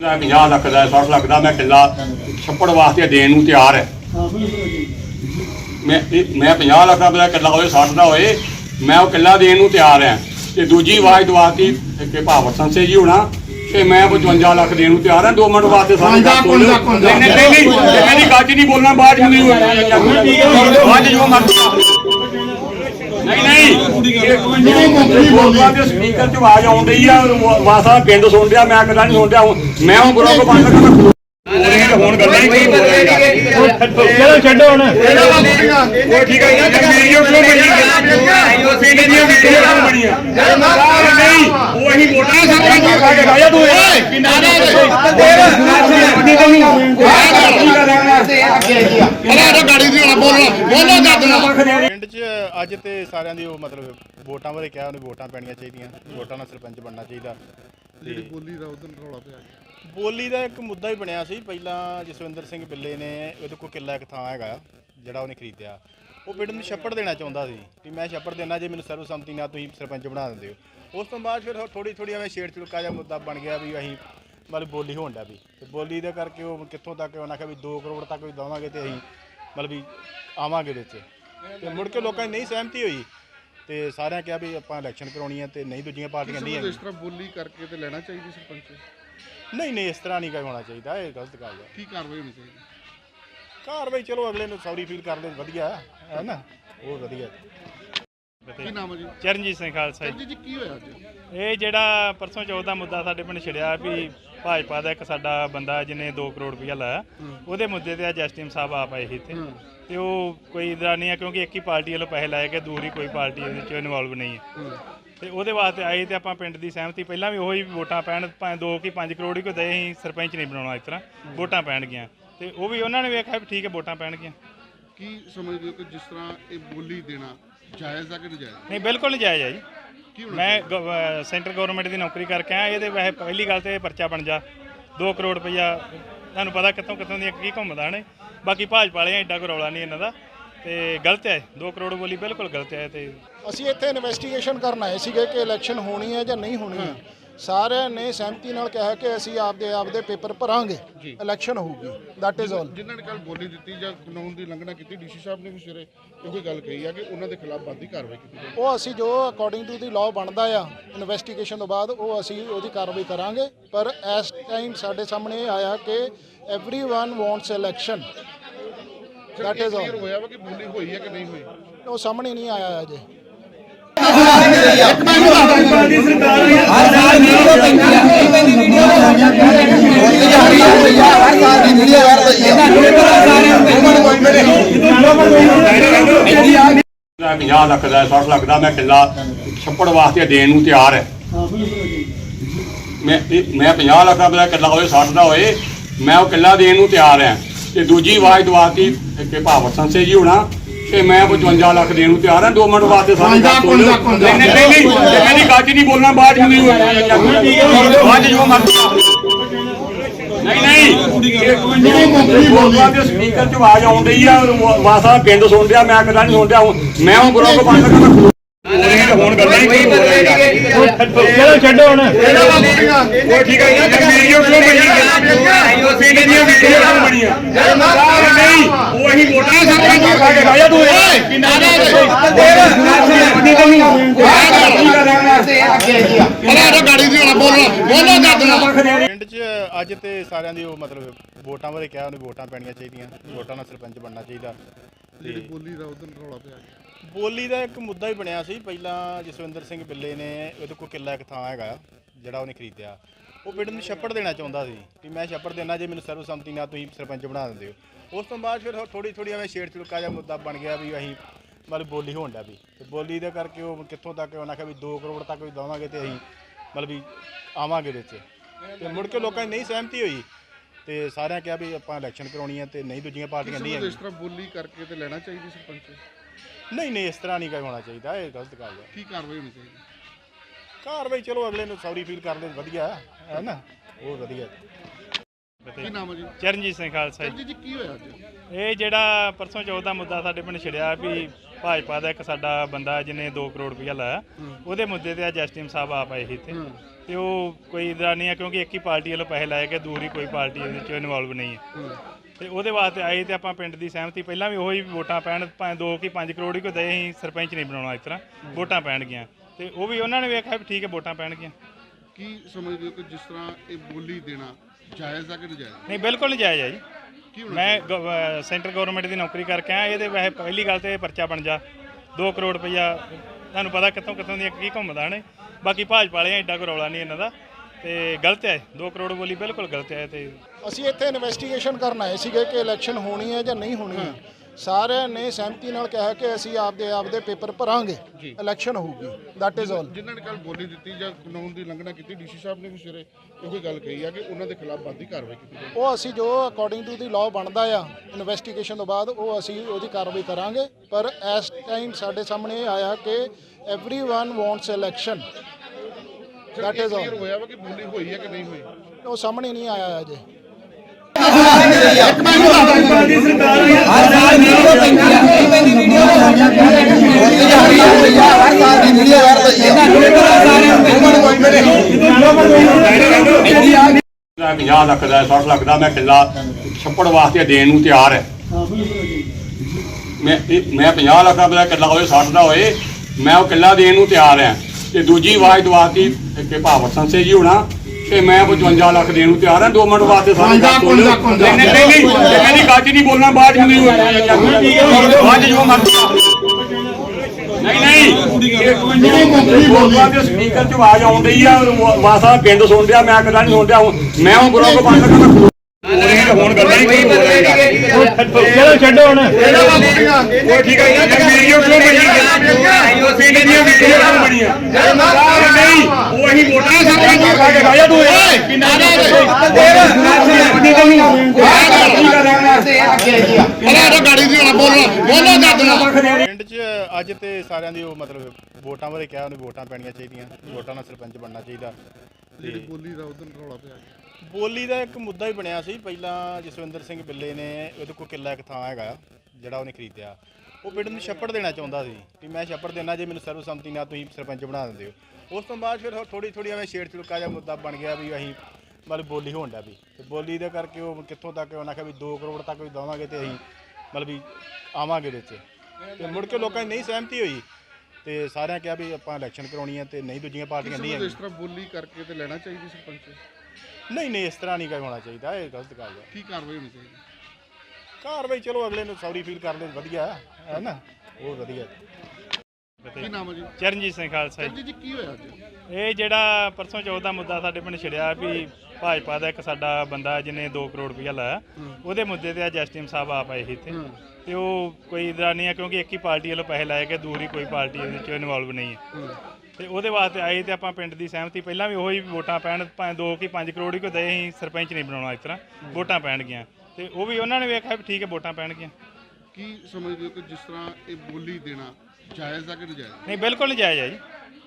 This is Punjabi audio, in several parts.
ਮੈਂ 50 ਲੱਖ ਦਾ 60 ਲੱਖ ਦਾ ਮੈਂ ਕਿੱਲਾ ਛੱਪੜ ਵਾਸਤੇ ਦੇਣ ਨੂੰ ਤਿਆਰ ਹੈ। ਮੈਂ ਇਹ- ਮੈਂ 50 ਲੱਖ ਦਾ ਕਿੱਲਾ ਹੋਏ 60 ਦਾ ਹੋਏ ਮੈਂ ਉਹ ਕਿੱਲਾ ਦੇਣ ਨੂੰ ਤਿਆਰ ਹਾਂ। ਤੇ ਦੂਜੀ ਆਵਾਜ਼ ਦਵਾਤੀ ਕਿ ਭਾਵਰ ਸੰਸੇ ਜੀ ਹੋਣਾ। ਤੇ ਮੈਂ 55 ਲੱਖ ਦੇਣ ਨੂੰ ਤਿਆਰ ਹਾਂ 2 ਮਿੰਟ ਵਾਸਤੇ ਸਾਰੀ ਗੱਲ ਸੁਣ ਲਿਓ। ਨਹੀਂ ਨਹੀਂ ਨਹੀਂ ਮੇਰੀ ਗੱਜ ਨਹੀਂ ਬੋਲਣਾ ਬਾਅਦ ਚ ਨਹੀਂ ਬਾਅਦ ਜੋ ਨਹੀਂ ਨਹੀਂ। ਸਪੀਕਰ ਚ ਆਵਾਜ਼ ਆਉਣ ਡਈ ਆ ਵਾਸਾ ਪਿੰਡ ਸੁਣ ਰਿਹਾ ਮੈਂ ਕਦਾਂ ਨਹੀਂ ਸੁਣ ਰਿਹਾ ਮੈਂ ਉਹ ਗੁਰੂ ਕੋ ਬੰਦ ਕਰਨਾ ਹੁਣ ਗੱਲਾਂ ਹੀ ਨਹੀਂ। ਚਲੋ ਛੱਡੋ ਹੁਣ। ਉਹ ਠੀਕ ਹੈ ਯਾਰ ਵੀਡੀਓ ਕਿਉਂ ਬਣੀ ਉਹ ਪਿੰਡ 'ਚ ਅੱਜ ਤੇ ਸਾਰਿਆਂ ਦੀ ਉਹ ਮਤਲਬ ਵੋਟਾਂ ਬਾਰੇ ਕਿਹਾ ਉਹਨੇ ਵੋਟਾਂ ਪੈਣੀਆਂ ਚਾਹੀਦੀਆਂ ਵੋਟਾਂ ਨਾਲ ਸਰਪੰਚ ਬਣਨਾ ਚਾਹੀਦਾ। ਜਿਹੜੀ ਬੋਲੀ ਦਾ ਉਦੋਂ ਰੌਲਾ ਪਿਆ ਬੋਲੀ ਦਾ ਇੱਕ ਮੁੱਦਾ ਹੀ ਬਣਿਆ ਸੀ ਪਹਿਲਾਂ ਜਸਵਿੰਦਰ ਸਿੰਘ ਬਿੱਲੇ ਨੇ ਉਹਦੇ ਕੋਲ ਕਿੱਲਾ ਇੱਕ ਥਾਂ ਹੈਗਾ ਜਿਹੜਾ ਉਹਨੇ ਖਰੀਦਿਆ। ਉਹ ਪਿੰਡ ਨੂੰ ਛੱਪੜ ਦੇਣਾ ਚਾਹੁੰਦਾ ਸੀ ਕਿ ਮੈਂ ਛੱਪੜ ਦੇਣਾ ਜੇ ਮੈਨੂੰ ਸਰਵਸੰਮਤੀ ਨਾਲ ਤੁਸੀਂ ਸਰਪੰਚ ਬਣਾ ਦਿੰਦੇ ਹੋ। ਉਸ ਤੋਂ ਬਾਅਦ ਫਿਰ ਥੋੜੀ ਥੋੜੀ ਐਵੇਂ ਛੇੜ ਛੁੜਕਾ ਜਿਹਾ ਮੁੱਦਾ ਬਣ ਗਿਆ ਵੀ ਅਸੀਂ ਮਤਲਬ ਬੋਲੀ ਹੋਣ ਡਿਆ ਵੀ। ਤੇ ਬੋਲੀ ਦੇ ਕਰਕੇ ਉਹ ਕਿੱਥੋਂ ਤੱਕ ਉਹਨਾਂ ਕਿਹਾ ਵੀ 2 ਕਰੋੜ ਤੱਕ ਵੀ ਦੇਵਾਂਗੇ ਤੇ ਅਸੀਂ ਮਤਲਬ ਵੀ ਆਵਾਂਗੇ ਵਿੱਚ। ਤੇ ਮੁੜ ਕੇ ਲੋਕਾਂ ਦੀ ਨਹੀਂ ਸਹਿਮਤੀ ਹੋਈ। ਤੇ ਸਾਰਿਆਂ ਕਿਹਾ ਵੀ ਆਪਾਂ ਇਲੈਕਸ਼ਨ ਕਰਾਉਣੀ ਹੈ ਤੇ ਨਹੀਂ ਦੂਜੀਆਂ ਪਾਰਟੀਆਂ ਨਹੀਂ ਇਸ ਤਰ੍ਹਾਂ ਬੋਲੀ ਕਰਕੇ ਤੇ ਲੈਣਾ ਚਾਹੀਦੀ ਸਰਪੰਚ। ਨਹੀਂ ਨਹੀਂ ਇਸ ਤਰ੍ਹਾਂ ਨਹੀਂ ਕੋਈ ਹੋਣਾ ਚਾਹੀਦਾ ਇਹ ਗਲਤ ਗੱਲ ਹੈ ਕੀ ਕਾਰਵਾਈ ਹੋਣੀ ਚਾਹੀਦੀ? ਕਾਰਵਾਈ ਚਲੋ ਅਗਲੇ ਨੂੰ ਸੌਰੀ ਫੀਲ ਕਰਦੇ ਵਧੀਆ ਹੈ ਨਾ? ਉਹ ਵਧੀਆ। ਕੀ ਨਾਮ ਹੈ ਜੀ? ਚਰਨਜੀਤ ਸਿੰਘ ਖਾਲਸਾ ਜੀ। ਜੀ ਕੀ ਹੋਇਆ ਅੱਜ? ਇਹ ਜਿਹੜਾ ਪਰਸੋਂ ਚੌਥ ਦਾ ਮੁੱਦਾ ਸਾਡੇ ਪਿੰਡ ਛਿੜਿਆ ਵੀ ਭਾਜਪਾ ਦਾ ਇੱਕ ਸਾਡਾ ਬੰਦਾ ਜਿਹਨੇ 2 ਕਰੋੜ ਰੁਪਇਆ ਲਾਇਆ ਉਹਦੇ ਮੁੱਦੇ ਤੇ ਅੱਜ ਐਸਟੀਐਮ ਸਾਹਿਬ ਆਪ ਆਏ ਸੀ ਇੱਥੇ। ਤੇ ਉਹ ਕੋਈ ਇਦਾਂ ਨਹੀਂ ਹੈ ਕਿਉਂਕਿ ਇੱਕ ਹੀ ਪਾਰਟੀ ਵੱਲੋਂ ਪੈਸੇ ਲਾਏ ਗਏ ਦੂਰੀ ਕੋਈ ਪਾਰਟੀ ਇਹਦੇ ਵਿੱਚ ਇਨਵੋਲਵ ਨਹੀਂ ਹੈ। ਤੇ ਉਹਦੇ ਵਾਸਤੇ ਆਏ ਤੇ ਆਪਾਂ ਪਿੰਡ ਦੀ ਸਹਿਮਤੀ ਪਹਿਲਾਂ ਵੀ ਉਹੀ ਵੋਟਾਂ ਪੈਣ ਭਾਵੇਂ 2 ਕੀ 5 ਕਰੋੜ ਹੀ ਕੋਈ ਦੇ ਅਸੀਂ ਸਰਪੰਚ ਨਹੀਂ ਬਣਾਉਣਾ ਇਸ ਤਰ੍ਹਾਂ ਵੋਟਾਂ ਪੈਣਗੀਆਂ ਤੇ ਉਹ ਵੀ ਉਹਨਾਂ ਨੇ ਵੇਖਿਆ ਵੀ ਠੀਕ ਹੈ ਵੋਟਾਂ ਪੈਣਗੀਆਂ। ਕੀ ਸਮਝਦੇ ਹੋ ਕਿ ਜਿਸ ਤਰ੍ਹਾਂ ਇਹ ਬੋਲੀ ਦੇਣਾ ਜਾਇਜ਼ ਆ ਕਿ ਨਜਾਇਜ਼ ਨਹੀਂ ਬਿਲਕੁਲ ਨਹੀਂ ਜਾਇਜ਼ ਹੈ ਜੀ। ਮੈਂ ਸੈਂਟਰ ਗਵਰਨਮੈਂਟ ਦੀ ਨੌਕਰੀ ਕਰਕੇ ਆਇਆ ਇਹਦੇ ਵੈਸੇ ਪਹਿਲੀ ਗੱਲ ਤੇ ਇਹ ਪਰਚਾ ਬਣ ਜਾ। 2 ਕਰੋੜ ਰੁਪਈਆ ਤੁਹਾਨੂੰ ਪਤਾ ਕਿੱਥੋਂ ਕਿੱਥੋਂ ਦੀਆਂ ਕੀ ਘੁੰਮਦਾ ਨੇ ਬਾਕੀ ਭਾਜਪਾ ਵਾਲਿਆਂ ਐਡਾ ਕੋਈ ਰੌਲਾ ਨਹੀਂ ਇਹਨਾਂ ਦਾ ਤੇ ਗਲਤ ਹੈ। 2 ਕਰੋੜ ਬੋਲੀ ਬਿਲਕੁਲ ਗਲਤ ਹੈ ਤੇ ਅਸੀਂ ਇੱਥੇ ਇਨਵੈਸਟੀਗੇਸ਼ਨ ਕਰਨ ਆਏ ਸੀਗੇ ਕਿ ਇਲੈਕਸ਼ਨ ਹੋਣੀ ਹੈ ਜਾਂ ਨਹੀਂ ਹੋਣੀ ਹੈ। ਸਾਰਿਆਂ ਨੇ ਸਹਿਮਤੀ ਨਾਲ ਕਿਹਾ ਕਿ ਅਸੀਂ ਆਪਦੇ ਆਪਦੇ ਪੇਪਰ ਭਰਾਂਗੇ ਇਲੈਕਸ਼ਨ ਹੋਊਗੀ ਦੈਟ ਇਜ਼ ਆਲ ਜਿਨ੍ਹਾਂ ਨੇ ਕੱਲ ਬੋਲੀ ਦਿੱਤੀ ਜਾਂ ਕਾਨੂੰਨ ਦੀ ਉਲੰਘਣਾ ਕੀਤੀ ਡੀਸੀ ਸਾਹਿਬ ਨੇ ਵੀ ਸਵੇਰੇ ਇਹੋ ਗੱਲ ਕਹੀ ਆ ਕਿ ਉਹਨਾਂ ਦੇ ਖਿਲਾਫ ਬੰਦੀ ਕਾਰਵਾਈ ਕੀਤੀ ਜਾਵੇ ਉਹ ਅਸੀਂ ਜੋ ਅਕੋਰਡਿੰਗ ਟੂ ਦੀ ਲਾਅ ਬਣਦਾ ਆ ਇਨਵੈਸਟੀਗੇਸ਼ਨ ਤੋਂ ਬਾਅਦ ਉਹ ਅਸੀਂ ਉਹਦੀ ਕਾਰਵਾਈ ਕਰਾਂਗੇ ਪਰ ਇਸ ਟਾਈਮ ਸਾਡੇ ਸਾਹਮਣੇ ਇਹ ਆਇਆ ਕਿ everyone wants election that is clear all ਹੋਇਆ ਵਾ ਕਿ ਬੋਲੀ ਹੋਈ ਹੈ ਕਿ ਨਹੀਂ ਹੋਈ ਉਹ ਸਾਹਮਣੇ ਨਹੀਂ ਆਇਆ ਅਜੇ ਮੈਂ 50 ਲੱਖ ਦਾ 60 ਲੱਖ ਦਾ ਮੈਂ ਕਿੱਲਾ ਛੱਪੜ ਵਾਸਤੇ ਦੇਣ ਨੂੰ ਤਿਆਰ ਹੈ। ਮੈਂ ਇਹ- ਮੈਂ 50 ਲੱਖ ਦਾ ਕਿੱਲਾ ਹੋਏ 60 ਦਾ ਹੋਏ। ਮੈਂ ਉਹ ਕਿੱਲਾ ਦੇਣ ਨੂੰ ਤਿਆਰ ਹਾਂ। ਤੇ ਦੂਜੀ ਆਵਾਜ਼ ਦਵਾਤੀ ਕਿ ਭਾਵਰ ਸੰਸੇ ਜੀ ਹੋਣਾ ਤੇ ਮੈਂ 55 ਲੱਖ ਦੇਣ ਨੂੰ ਤਿਆਰ ਹਾਂ 2 ਮਿੰਟ ਵਾਸਤੇ ਸਾਰੀ ਗੱਲ ਸੁਣ ਲਿਓ। ਨਹੀਂ ਨਹੀਂ ਨਹੀਂ ਗੱਜ ਨਹੀਂ ਬੋਲਣਾ ਬਾਅਦ ਚ ਨਹੀਂ ਬਾਅਦ ਜੋ ਨਹੀਂ ਨਹੀਂ ਬੋਲਵਾ ਦੇ ਸਪੀਕਰ ਚ ਆਵਾਜ਼ ਡਈ ਆ ਵਾਸਾ ਪਿੰਡ ਸੁਣ ਰਿਹਾ ਮੈਂ ਕਦਾਂ ਨਹੀਂ ਸੁਣ ਰਿਹਾ ਮੈਂ ਉਹ ਗੁਰੂ ਕੋ ਬੰਦ ਕਰਨਾ ਹੁਣ ਗੱਲਾਂ ਹੀ ਨਹੀਂ ਚਲੋ ਛੱਡੋ ਹੁਣ। ਉਹ ਠੀਕ ਹੈ ਯਾਰ ਵੀਡੀਓ ਕਿਉਂ ਬਣੀ ਦੀਆਂ ਵੀਡੀਓ ਕਿਉਂ ਬਣੀਆਂ? ਨਹੀਂ ਉਹ ਅਸੀਂ ਵੋਟਾਂ ਸਰਪੰਚ ਨੂੰ ਖਾ ਕੇ ਖਾਇਆ ਤੂੰ। ਓਏ ਕਿੰਨਾ ਪਿੰਡ 'ਚ ਅੱਜ ਤੇ ਸਾਰਿਆਂ ਦੀ ਉਹ ਮਤਲਬ ਵੋਟਾਂ ਬਾਰੇ ਕਿਹਾ ਉਹਨੇ ਵੋਟਾਂ ਪੈਣੀਆਂ ਚਾਹੀਦੀਆਂ। ਵੋਟਾਂ ਨਾਲ ਸਰਪੰਚ ਬਣਨਾ ਚਾਹੀਦਾ। ਜਿਹੜੀ ਬੋਲੀ ਦਾ ਉਦੋਂ ਰੌਲਾ ਪਿਆ। ਬੋਲੀ ਦਾ ਇੱਕ ਮੁੱਦਾ ਹੀ ਬਣਿਆ ਸੀ। ਪਹਿਲਾਂ ਜਸਵਿੰਦਰ ਸਿੰਘ ਬਿੱਲੇ ਨੇ ਉਹਦੇ ਕੋਲ ਕਿੱਲਾ ਇੱਕ ਥਾਂ ਹੈਗਾ ਜਿਹੜਾ ਉਹਨੇ ਖਰੀਦਿਆ। ਉਹ ਪਿੰਡ ਨੂੰ ਛੱਪੜ ਦੇਣਾ ਚਾਹੁੰਦਾ ਸੀ ਕਿ ਮੈਂ ਛੱਪੜ ਦੇਣਾ ਜੇ ਮੈਨੂੰ ਸਰਵਸੰਮਤੀ ਨਾਲ ਤੁਸੀਂ ਸਰਪੰਚ ਬਣਾ ਦਿੰਦੇ ਹੋ। ਉਸ ਤੋਂ ਬਾਅਦ ਫਿਰ ਥੋੜੀ ਥੋੜੀ ਐਵੇਂ ਛੇੜ ਛੁੜਕਾ ਜਿਹਾ ਮੁੱਦਾ ਬਣ ਗਿਆ ਵੀ ਅਸੀਂ ਮਤਲਬ ਬੋਲੀ ਹੋਣ ਡਿਆ ਵੀ। ਤੇ ਬੋਲੀ ਦੇ ਕਰਕੇ ਉਹ ਕਿੱਥੋਂ ਤੱਕ ਉਹਨਾਂ ਕਿਹਾ ਵੀ 2 ਕਰੋੜ ਤੱਕ ਵੀ ਦੇਵਾਂਗੇ ਤੇ ਅਸੀਂ ਮਤਲਬ ਵੀ ਆਵਾਂਗੇ ਵਿੱਚ। ਤੇ ਮੁੜ ਕੇ ਲੋਕਾਂ ਦੀ ਨਹੀਂ ਸਹਿਮਤੀ ਹੋਈ। ਤੇ ਸਾਰਿਆਂ ਕਿਹਾ ਵੀ ਆਪਾਂ ਇਲੈਕਸ਼ਨ ਕਰਾਉਣੀ ਹੈ ਤੇ ਨਹੀਂ ਦੂਜੀਆਂ ਪਾਰਟੀਆਂ ਨਹੀਂ ਇਸ ਤਰ੍ਹਾਂ ਬੋਲੀ ਕਰਕੇ ਤੇ ਲੈਣਾ ਚਾਹੀਦੀ ਸਰਪੰਚ। ਨਹੀਂ ਨਹੀਂ ਇਸ ਤਰ੍ਹਾਂ ਨਹੀਂ ਕੋਈ ਹੋਣਾ ਚਾਹੀਦਾ ਇਹ ਗਲਤ ਗੱਲ ਹੈ। ਕੀ ਕਾਰਵਾਈ ਹੋਣੀ ਚਾਹੀਦੀ? ਕਾਰਵਾਈ ਚਲੋ ਅਗਲੇ ਨੂੰ ਸੌਰੀ ਫੀਲ ਕਰਦੇ ਵਧੀਆ ਹੈ ਨਾ? ਉਹ ਵਧੀਆ। ਕੀ ਨਾਮ ਹੈ ਜੀ? ਚਰਨਜੀਤ ਸਿੰਘ ਖਾਲਸਾ ਜੀ। ਜੀ ਕੀ ਹੋਇਆ ਅੱਜ? ਇਹ ਜਿਹੜਾ ਪਰਸੋਂ ਚੌਥ ਦਾ ਮੁੱਦਾ ਸਾਡੇ ਪਿੰਡ ਛਿੜਿਆ ਵੀ ਭਾਜਪਾ ਦਾ ਇੱਕ ਸਾਡਾ ਬੰਦਾ ਜਿਹਨੇ 2 ਕਰੋੜ ਰੁਪਇਆ ਲਾਇਆ ਉਹਦੇ ਮੁੱਦੇ ਤੇ ਅੱਜ ਐਸਟੀਐਮ ਸਾਹਿਬ ਆਪ ਆਏ ਸੀ ਇੱਥੇ। ਤੇ ਉਹ ਕੋਈ ਇਦਾਂ ਨਹੀਂ ਹੈ ਕਿਉਂਕਿ ਇੱਕ ਹੀ ਪਾਰਟੀ ਵੱਲੋਂ ਪੈਸੇ ਲਾਏ ਗਏ ਦੂਰੀ ਕੋਈ ਪਾਰਟੀ ਇਹਦੇ ਵਿੱਚ ਇਨਵੋਲਵ ਨਹੀਂ ਹੈ। ਤੇ ਉਹਦੇ ਵਾਸਤੇ ਆਏ ਤੇ ਆਪਾਂ ਪਿੰਡ ਦੀ ਸਹਿਮਤੀ ਪਹਿਲਾਂ ਵੀ ਉਹੀ ਵੋਟਾਂ ਪੈਣ ਭਾਵੇਂ 2 ਕੀ 5 ਕਰੋੜ ਹੀ ਕੋ ਦੇ ਅਸੀਂ ਸਰਪੰਚ ਨਹੀਂ ਬਣਾਉਣਾ ਇਸ ਤਰ੍ਹਾਂ ਵੋਟਾਂ ਪੈਣਗੀਆਂ ਤੇ ਉਹ ਵੀ ਉਹਨਾਂ ਨੇ ਵੇਖਿਆ ਵੀ ਠੀਕ ਹੈ ਵੋਟਾਂ ਪੈਣਗੀਆਂ ਕੀ ਸਮਝਦੇ ਹੋ ਕਿ ਜਿਸ ਤਰ੍ਹਾਂ ਇਹ ਬੋਲੀ ਦੇਣਾ ਜਾਇਜ਼ ਆ ਕਿ ਨਜਾਇਜ਼? ਨਹੀਂ ਬਿਲਕੁਲ ਨਜਾਇਜ਼ ਹੈ ਜੀ। ਮੈਂ ਸੈਂਟਰ ਗਵਰਨਮੈਂਟ ਦੀ ਨੌਕਰੀ ਕਰਕੇ ਆਇਆ ਇਹਦੇ ਵੈਸੇ ਪਹਿਲੀ ਗੱਲ ਤੇ ਇਹ ਪਰਚਾ ਬਣ ਜਾ। 2 ਕਰੋੜ ਰੁਪਈਆ ਤੁਹਾਨੂੰ ਪਤਾ ਕਿੱਥੋਂ ਕਿੱਥੋਂ ਦੀਆਂ ਕੀ ਘੁੰਮਦਾ ਨੇ। ਬਾਕੀ ਭਾਜਪਾ ਵਾਲਿਆਂ ਐਡਾ ਕੋਈ ਰੌਲਾ ਨਹੀਂ ਇਹਨਾਂ ਦਾ। ਤੇ ਗਲਤ ਹੈ 2 ਕਰੋੜ ਬੋਲੀ ਬਿਲਕੁਲ ਗਲਤ ਹੈ ਤੇ ਅਸੀਂ ਇੱਥੇ ਇਨਵੈਸਟੀਗੇਸ਼ਨ ਕਰਨ ਆਏ ਸੀਗੇ ਕਿ ਇਲੈਕਸ਼ਨ ਹੋਣੀ ਹੈ ਜਾਂ ਨਹੀਂ ਹੋਣੀ ਹੈ ਸਾਰਿਆਂ ਨੇ ਸਹਿਮਤੀ ਨਾਲ ਕਿਹਾ ਕਿ ਅਸੀਂ ਆਪਦੇ ਆਪਦੇ ਪੇਪਰ ਭਰਾਂਗੇ ਇਲੈਕਸ਼ਨ ਹੋਊਗੀ ਦੈਟ ਇਜ਼ ਆਲ ਜਿਨ੍ਹਾਂ ਨੇ ਕੱਲ ਬੋਲੀ ਦਿੱਤੀ ਜਾਂ ਕਾਨੂੰਨ ਦੀ ਉਲੰਘਣਾ ਕੀਤੀ ਡੀਸੀ ਸਾਹਿਬ ਨੇ ਵੀ ਸਵੇਰੇ ਇਹੋ ਗੱਲ ਕਹੀ ਆ ਕਿ ਉਹਨਾਂ ਦੇ ਖਿਲਾਫ ਬੰਦੀ ਕਾਰਵਾਈ ਕੀਤੀ ਜਾਵੇ ਉਹ ਅਸੀਂ ਜੋ ਅਕੋਰਡਿੰਗ ਟੂ ਦੀ ਲਾਅ ਬਣਦਾ ਆ ਇਨਵੈਸਟੀਗੇਸ਼ਨ ਤੋਂ ਬਾਅਦ ਉਹ ਅਸੀਂ ਉਹਦੀ ਕਾਰਵਾਈ ਕਰਾਂਗੇ ਪਰ ਇਸ ਟਾਈਮ ਸਾਡੇ ਸਾਹਮਣੇ ਇਹ ਆਇਆ ਕਿ everyone wants election that is clear all ਹੋਇਆ ਵਾ ਕਿ ਬੋਲੀ ਹੋਈ ਹੈ ਕਿ ਨਹੀਂ ਹੋਈ ਉਹ ਸਾਹਮਣੇ ਨਹੀਂ ਆਇਆ ਅਜੇ ਮੈਂ 50 ਲੱਖ ਦਾ 60 ਲੱਖ ਦਾ ਮੈਂ ਕਿੱਲਾ ਛੱਪੜ ਵਾਸਤੇ ਦੇਣ ਨੂੰ ਤਿਆਰ ਹੈ ਮੈਂ ਮੈਂ 50 ਲੱਖ ਦਾ ਕਿੱਲਾ ਹੋਵੇ 60 ਦਾ ਹੋਏ ਮੈਂ ਉਹ ਕਿੱਲਾ ਦੇਣ ਨੂੰ ਤਿਆਰ ਹਾਂ ਤੇ ਦੂਜੀ ਆਵਾਜ਼ ਦਵਾਤੀ ਕਿ ਭਾਵਰ ਸੰਸੇ ਜੀ ਹੋਣਾ ਤੇ ਮੈਂ 55 ਲੱਖ ਦੇਣ ਨੂੰ ਤਿਆਰ ਹਾਂ 2 ਮਿੰਟ ਵਾਸਤੇ ਸਾਡੀ ਗੱਲ ਸੁਣ ਲਿਓ ਨਹੀਂ ਨਹੀਂ ਨਹੀਂ ਗੱਲ 'ਚ ਨਹੀਂ ਬੋਲਣਾ ਬਾਅਦ ਚ ਨਹੀਂ ਬਾਅਦ ਜੋ ਨਹੀਂ ਨਹੀਂ। ਸਪੀਕਰ 'ਚ ਆਵਾਜ਼ ਆਉਣ ਡਈ ਆ ਵਾਸਾ ਪਿੰਡ ਸੁਣ ਰਿਹਾ ਮੈਂ ਕਦਾਂ ਨਹੀਂ ਸੁਣ ਰਿਹਾ ਮੈਂ ਉਹ ਬੁਰਾ ਕੋ ਬੰਦ ਕਰਨਾ ਮੈਂ ਹੁਣ ਗੱਲਾਂ ਹੀ ਕੋਈ ਚਲੋ ਛੱਡੋ ਹੁਣ ਉਹ ਠੀਕ ਹੈ ਇਹ ਵੀਡੀਓ ਕਿਉਂ ਬਣੀ ਉਹ ਪਿੰਡ ਦੀਆਂ ਵੀਡੀਓ ਕਿਉਂ ਬਣੀਆਂ ਨਹੀਂ ਉਹ ਅਸੀਂ ਵੋਟਾਂ ਸਰਪੰਚ ਖਾ ਕੇ ਖਾਇਆ ਤੂੰ ਇਹ ਕਿੰਨਾ ਪਿੰਡ 'ਚ ਅੱਜ ਤੇ ਸਾਰਿਆਂ ਦੀ ਉਹ ਮਤਲਬ ਵੋਟਾਂ ਬਾਰੇ ਕਿਹਾ ਉਹਨੇ ਵੋਟਾਂ ਪੈਣੀਆਂ ਚਾਹੀਦੀਆਂ ਵੋਟਾਂ ਨਾਲ ਸਰਪੰਚ ਬਣਨਾ ਚਾਹੀਦਾ ਜਿਹੜੀ ਬੋਲੀ ਦਾ ਉਦੋਂ ਰੌਲਾ ਪਿਆ ਬੋਲੀ ਦਾ ਇੱਕ ਮੁੱਦਾ ਹੀ ਬਣਿਆ ਸੀ। ਪਹਿਲਾਂ ਜਸਵਿੰਦਰ ਸਿੰਘ ਬਿੱਲੇ ਨੇ ਉਹਦੇ ਕੋਲ ਕਿੱਲਾ ਇੱਕ ਥਾਂ ਹੈਗਾ ਜਿਹੜਾ ਉਹਨੇ ਖਰੀਦਿਆ। ਉਹ ਪਿੰਡ ਨੂੰ ਛੱਪੜ ਦੇਣਾ ਚਾਹੁੰਦਾ ਸੀ ਕਿ ਮੈਂ ਛੱਪੜ ਦੇਣਾ ਜੇ ਮੈਨੂੰ ਸਰਵਸੰਮਤੀ ਨਾਲ ਤੁਸੀਂ ਸਰਪੰਚ ਬਣਾ ਦਿੰਦੇ ਹੋ। ਉਸ ਤੋਂ ਬਾਅਦ ਫਿਰ ਥੋੜੀ ਥੋੜੀ ਐਵੇਂ ਛੇੜ ਛੁੜਕਾ ਜਿਹਾ ਮੁੱਦਾ ਬਣ ਗਿਆ ਵੀ ਅਸੀਂ ਮਤਲਬ ਬੋਲੀ ਹੋਣ ਡਿਆ ਵੀ ਤੇ ਬੋਲੀ ਦੇ ਕਰਕੇ ਉਹ ਕਿੱਥੋਂ ਤੱਕ ਉਹਨਾਂ ਆਖਿਆ ਵੀ 2 ਕਰੋੜ ਤੱਕ ਵੀ ਦੇਵਾਂਗੇ ਤੇ ਅਸੀਂ ਮਤਲਬ ਵੀ ਆਵਾਂਗੇ ਵਿੱਚ। ਤੇ ਮੁੜ ਕੇ ਲੋਕਾਂ ਦੀ ਨਹੀਂ ਸਹਿਮਤੀ ਹੋਈ। ਤੇ ਸਾਰਿਆਂ ਕਿਹਾ ਵੀ ਆਪਾਂ ਇਲੈਕਸ਼ਨ ਕਰਾਉਣੀ ਹੈ ਤੇ ਨਹੀਂ ਦੂਜੀਆਂ ਪਾਰਟੀਆਂ ਨਹੀਂ ਇਸ। ਤਰ੍ਹਾਂ ਬੋਲੀ ਕਰਕੇ ਤੇ ਲੈਣਾ ਚਾਹੀਦੀ ਸਰਪੰਚ। ਨਹੀਂ ਨਹੀਂ ਇਸ ਤਰ੍ਹਾਂ ਨਹੀਂ ਹੋਣਾ ਚਾਹੀਦਾ ਇਹ ਗਲਤ ਗੱਲ ਹੈ। ਕੀ ਕਾਰਵਾਈ ਹੋਣੀ ਚਾਹੀਦੀ? ਕਾਰਵਾਈ ਚਲੋ ਅਗਲੇ ਨੂੰ ਸੌਰੀ ਫੀਲ ਕਰ ਲੈ ਵਧੀਆ ਹੈ ਨਾ? ਉਹ ਵਧੀਆ। ਕੀ ਨਾਮ ਹੈ ਜੀ? ਚਰਨਜੀਤ ਸਿੰਘ ਖਾਲਸਾ। ਜੀ। ਜੀ ਕੀ ਹੋਇਆ ਅੱਜ? ਇਹ ਜਿਹੜਾ ਪਰਸੋਂ ਚੌਥ ਦਾ ਮੁੱਦਾ ਸਾਡੇ ਪਿੰਡ ਛਿੜਿਆ ਵੀ ਭਾਜਪਾ ਦਾ ਇੱਕ ਸਾਡਾ ਬੰਦਾ ਜਿਹਨੇ 2 ਕਰੋੜ ਰੁਪਇਆ ਲਾਇਆ ਉਹਦੇ ਮੁੱਦੇ ਤੇ ਅੱਜ ਐਸਟੀਐਮ ਸਾਹਿਬ ਆਪ ਆਏ ਸੀ ਇੱਥੇ। ਤੇ ਉਹ ਕੋਈ ਇਦਾਂ ਨਹੀਂ ਹੈ ਕਿਉਂਕਿ ਇੱਕ ਹੀ ਪਾਰਟੀ ਵੱਲੋਂ ਪੈਸੇ ਲਾਏ ਗਏ ਦੂਰੀ ਕੋਈ ਪਾਰਟੀ ਇਹਦੇ ਵਿੱਚ ਇਨਵੋਲਵ ਨਹੀਂ ਹੈ। ਤੇ ਉਹਦੇ ਵਾਸਤੇ ਆਏ ਤੇ ਆਪਾਂ ਪਿੰਡ ਦੀ ਸਹਿਮਤੀ ਪਹਿਲਾਂ ਵੀ ਉਹੀ ਵੋਟਾਂ ਪੈਣ ਭਾਵੇਂ 2 ਕੀ 5 ਕਰੋੜ ਹੀ ਕੋ ਦੇ ਅਸੀਂ ਸਰਪੰਚ ਨਹੀਂ ਬਣਾਉਣਾ ਇਸ ਤਰ੍ਹਾਂ ਵੋਟਾਂ ਪੈਣਗੀਆਂ ਤੇ ਉਹ ਵੀ ਉਹਨਾਂ ਨੇ ਵੇਖਿਆ ਵੀ ਠੀਕ ਹੈ ਵੋਟਾਂ ਪੈਣਗੀਆਂ ਕੀ ਸਮਝਦੇ ਹੋ ਕਿ ਜਿਸ ਤਰ੍ਹਾਂ ਇਹ ਬੋਲੀ ਦੇਣਾ ਜਾਇਜ਼ ਆ ਕਿ ਨਜਾਇਜ਼? ਨਹੀਂ ਬਿਲਕੁਲ ਨਜਾਇਜ਼ ਹੈ ਜੀ।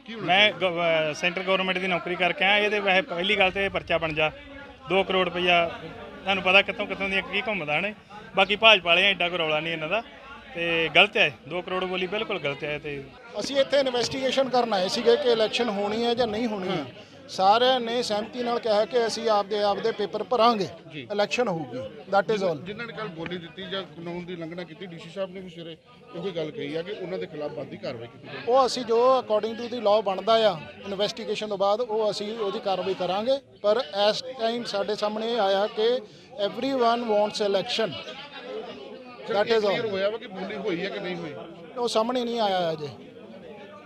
ਕੀ ਮੈਂ ਸੈਂਟਰ ਗਵਰਨਮੈਂਟ ਦੀ ਨੌਕਰੀ ਕਰਕੇ ਆਇਆ ਇਹਦੇ ਵੈਸੇ ਪਹਿਲੀ ਗੱਲ ਤੇ ਇਹ ਪਰਚਾ ਬਣ ਜਾ। 2 ਕਰੋੜ ਰੁਪਈਆ ਤੁਹਾਨੂੰ ਪਤਾ ਕਿੱਥੋਂ ਕਿੱਥੋਂ ਦੀਆਂ ਕੀ ਘੁੰਮਦਾ ਨੇ। ਬਾਕੀ ਭਾਜਪਾ ਵਾਲਿਆਂ ਐਡਾ ਕੋਈ ਰੌਲਾ ਨਹੀਂ ਇਹਨਾਂ ਦਾ। ਤੇ ਗਲਤ ਹੈ 2 ਕਰੋੜ ਬੋਲੀ ਬਿਲਕੁਲ ਗਲਤ ਹੈ ਤੇ ਅਸੀਂ ਇੱਥੇ ਇਨਵੈਸਟੀਗੇਸ਼ਨ ਕਰਨ ਆਏ ਸੀਗੇ ਕਿ ਇਲੈਕਸ਼ਨ ਹੋਣੀ ਹੈ ਜਾਂ ਨਹੀਂ ਹੋਣੀ ਹੈ। ਸਾਰਿਆਂ ਨੇ ਸਹਿਮਤੀ ਨਾਲ ਕਿਹਾ ਕਿ ਅਸੀਂ ਆਪਦੇ ਆਪਦੇ ਪੇਪਰ ਭਰਾਂਗੇ ਇਲੈਕਸ਼ਨ ਹੋਊਗੀ ਦੈਟ ਇਜ਼ ਆਲ ਜਿਨ੍ਹਾਂ ਨੇ ਕੱਲ ਬੋਲੀ ਦਿੱਤੀ ਜਾਂ ਕਾਨੂੰਨ ਦੀ ਲੰਘਣਾ ਕੀਤੀ ਡੀਸੀ ਸਾਹਿਬ ਨੇ ਵੀ ਸਵੇਰੇ ਇਹੋ ਗੱਲ ਕਹੀ ਆ ਕਿ ਉਹਨਾਂ ਦੇ ਖਿਲਾਫ ਬੰਦੀ ਕਾਰਵਾਈ ਕੀਤੀ ਜਾਵੇ ਉਹ ਅਸੀਂ ਜੋ ਅਕੋਰਡਿੰਗ ਟੂ ਦੀ ਲਾਅ ਬਣਦਾ ਆ ਇਨਵੈਸਟੀਗੇਸ਼ਨ ਤੋਂ ਬਾਅਦ ਉਹ ਅਸੀਂ ਉਹਦੀ ਕਾਰਵਾਈ ਕਰਾਂਗੇ। ਪਰ ਇਸ ਟਾਈਮ ਸਾਡੇ ਸਾਹਮਣੇ ਆਇਆ ਕਿ everyone wants election that is all ਹੋਇਆ ਵਾ ਕਿ ਬੋਲੀ ਹੋਈ ਹੈ ਕਿ ਨਹੀਂ ਹੋਈ? ਉਹ ਸਾਹਮਣੇ ਨਹੀਂ ਆਇਆ ਅਜੇ।